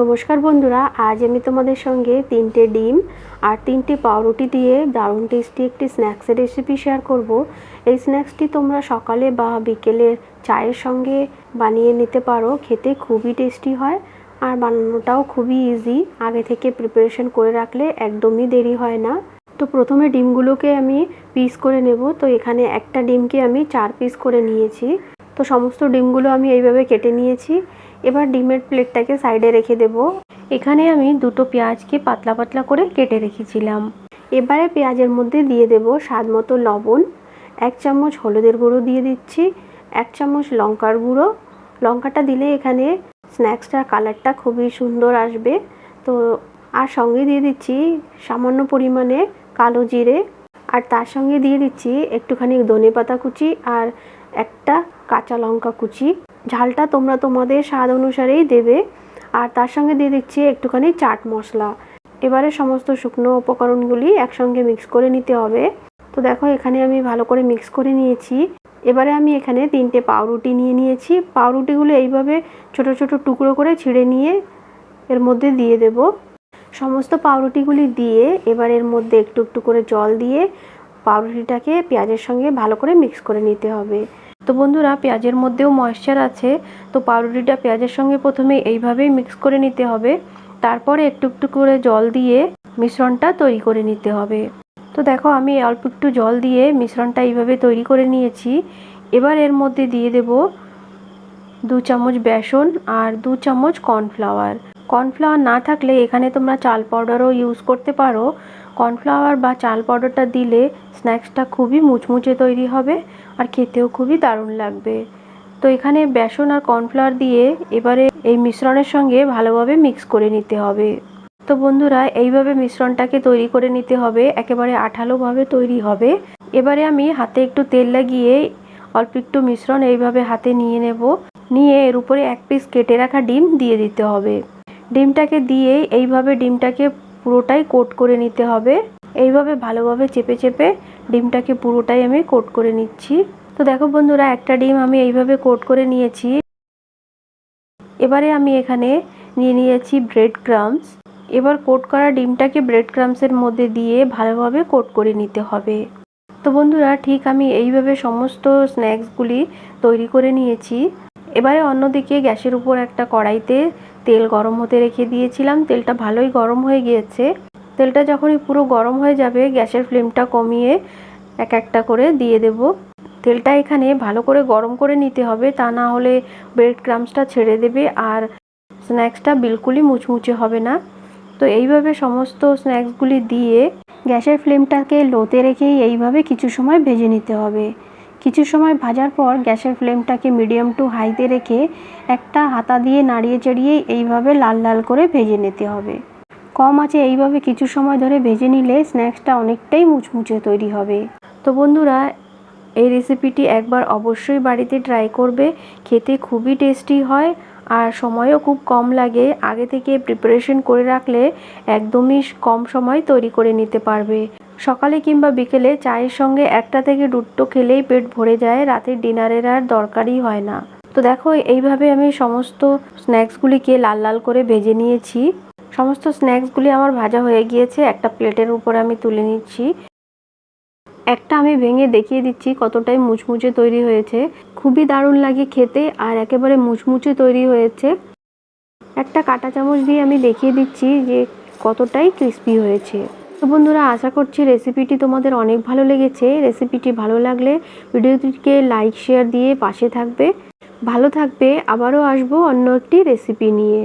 নমস্কার বন্ধুরা, আজ আমি তোমাদের সঙ্গে তিনটে ডিম আর তিনটে পাউরুটি দিয়ে দারুণ টেস্টি একটি স্ন্যাক্সের রেসিপি শেয়ার করব। এই স্ন্যাক্সটি তোমরা সকালে বা বিকেলের চায়ের সঙ্গে বানিয়ে নিতে পারো, খেতে খুবই টেস্টি হয় আর বানানোটাও খুবই ইজি আগে থেকে প্রিপারেশন করে রাখলে একদমই দেরি হয় না। তো প্রথমে ডিমগুলোকে আমি পিস করে নেব। তো এখানে একটা ডিমকে আমি চার পিস করে নিয়েছি। তো সমস্ত ডিমগুলো আমি এইভাবে কেটে নিয়েছি। এবার ডিমের প্লেটটাকে সাইডে রেখে দেব। এখানে আমি দুটো পেঁয়াজকে পাতলা পাতলা করে কেটে রেখেছিলাম। এবারে পেঁয়াজের মধ্যে দিয়ে দেব স্বাদ মতো লবণ। এক চামচ হলুদের গুঁড়ো দিয়ে দিচ্ছি, এক চামচ লঙ্কার গুঁড়ো। লঙ্কাটা দিলে এখানে স্ন্যাক্সটার কালারটা খুবই সুন্দর আসবে। তো আর সঙ্গে দিয়ে দিচ্ছি সামান্য পরিমাণে কালো জিরে। আর তার সঙ্গে দিয়ে দিচ্ছি একটুখানি ধনে পাতা কুচি আর একটা কাঁচা লঙ্কা কুচি। ঝালটা তোমরা তোমাদের স্বাদ অনুসারেই দেবে। আর তার সঙ্গে দিয়ে দিচ্ছি একটুখানি চাট মশলা। এবারে সমস্ত শুকনো উপকরণগুলি একসঙ্গে মিক্স করে নিতে হবে। তো দেখো, এখানে আমি ভালো করে মিক্স করে নিয়েছি। এবারে আমি এখানে তিনটে পাউরুটি নিয়ে নিয়েছি। পাউরুটিগুলো এইভাবে ছোট ছোট টুকরো করে ছিঁড়ে নিয়ে এর মধ্যে দিয়ে দেব। সমস্ত পাউরুটিগুলি দিয়ে এবার এর মধ্যে একটু একটু করে জল দিয়ে পাউরুটিটাকে পেঁয়াজের সঙ্গে ভালো করে মিক্স করে নিতে হবে। তো বন্ধুরা, পেঁয়াজের মধ্যেও ময়েশ্চার আছে, তো পাউরুটিটা পেঁয়াজের সঙ্গে প্রথমে এইভাবেই মিক্স করে নিতে হবে। তারপরে একটু একটু করে জল দিয়ে মিশ্রণটা তৈরি করে নিতে হবে। তো দেখো, আমি অল্প একটু জল দিয়ে মিশ্রণটা এইভাবে তৈরি করে নিয়েছি। এবার এর মধ্যে দিয়ে দেব দু চামচ বেসন আর দু চামচ কর্নফ্লাওয়ার। কর্নফ্লাওয়ার না থাকলে এখানে তোমরা চাল পাউডারও ইউজ করতে পারো। কর্নফ্লাওয়ার বা চাল পাউডারটা দিলে স্ন্যাক্সটা খুবই মুচমুচে তৈরি হবে আর খেতেও খুবই দারুণ লাগবে। তো এখানে বেসন আর কর্নফ্লাওয়ার দিয়ে এবারে এই মিশ্রণের সঙ্গে ভালোভাবে মিক্স করে নিতে হবে। তো বন্ধুরা, এইভাবে মিশ্রণটাকে তৈরি করে নিতে হবে, একেবারে আঠালোভাবে তৈরি হবে। এবারে আমি হাতে একটু তেল লাগিয়ে অল্প একটু মিশ্রণ এইভাবে হাতে নিয়ে নেব। নিয়ে এর উপরে এক পিস কেটে রাখা ডিম দিয়ে দিতে হবে। ডিমটাকে দিয়ে এইভাবে ডিমটাকে পুরোটাই কোট করে নিতে হবে। এইভাবে ভালোভাবে চেপে চেপে ডিমটাকে পুরোটাই আমি কোট করে নিচ্ছি। তো দেখো বন্ধুরা, একটা ডিম আমি এইভাবে কোট করে নিয়েছি। এবারে আমি এখানে নিয়ে নিয়েছি ব্রেড ক্রামস এবার কোট করা ডিমটাকে ব্রেড ক্রামসের মধ্যে দিয়ে ভালোভাবে কোট করে নিতে হবে। তো বন্ধুরা, ঠিক আমি এইভাবে সমস্ত স্ন্যাক্সগুলি তৈরি করে নিয়েছি। এবারে অন্যদিকে গ্যাসের উপর একটা কড়াইতে তেল গরম হতে রেখে দিয়েছিলাম। তেলটা ভালোই গরম হয়ে গিয়েছে। তেলটা যখনই পুরো গরম হয়ে যাবে, গ্যাসের ফ্লেমটা কমিয়ে এক একটা করে দিয়ে দেব। তেলটা এখানে ভালো করে গরম করে নিতে হবে, তা না হলে ব্রেড ক্রামসটা ছেড়ে দেবে আর স্ন্যাক্সটা বিলকুলই মুচমুচে হবে না। তো এইভাবে সমস্ত স্ন্যাক্সগুলি দিয়ে গ্যাসের ফ্লেমটাকে লোতে রেখেই এইভাবে কিছু সময় ভেজে নিতে হবে। কিছু সময় ভাজার পর গ্যাসের ফ্লেমটাকে মিডিয়াম টু হাইতে রেখে একটা হাতা দিয়ে নাড়িয়ে চাড়িয়ে এইভাবে লাল লাল করে ভেজে নিতে হবে। কম আছে এইভাবে কিছু সময় ধরে ভেজে নিলে স্ন্যাক্সটা অনেকটাই মুচমুচে তৈরি হবে। তো বন্ধুরা, এই রেসিপিটি একবার অবশ্যই বাড়িতে ট্রাই করবে। খেতে খুবই টেস্টি হয় আর সময়ও খুব কম লাগে। আগে থেকে প্রিপারেশন করে রাখলে একদমই কম সময় তৈরি করে নিতে পারবে। সকালে কিংবা বিকেলে চায়ের সঙ্গে একটা থেকে দুটো খেলেই পেট ভরে যায় রাতের ডিনারের আর দরকারই হয় না। তো দেখো, এইভাবে আমি সমস্ত স্ন্যাক্সগুলিকে লাল লাল করে ভেজে নিয়েছি। সমস্ত স্ন্যাক্সগুলি আমার ভাজা হয়ে গিয়েছে, একটা প্লেটের উপর আমি তুলে নিচ্ছি। একটা আমি ভেঙে দেখিয়ে দিচ্ছি কতটাই মুচমুচে তৈরি হয়েছে। খুবই দারুণ লাগে খেতে আর একেবারে মুচমুচে তৈরি হয়েছে। একটা কাঁটা চামচ দিয়ে আমি দেখিয়ে দিচ্ছি যে কতটাই ক্রিস্পি হয়েছে। তো বন্ধুরা, আশা করছি রেসিপিটি তোমাদের অনেক ভালো লেগেছে। রেসিপিটি ভালো লাগলে ভিডিওটিকে লাইক শেয়ার দিয়ে পাশে থাকবে। ভালো থাকবে, আবারও আসব অন্য একটি রেসিপি নিয়ে।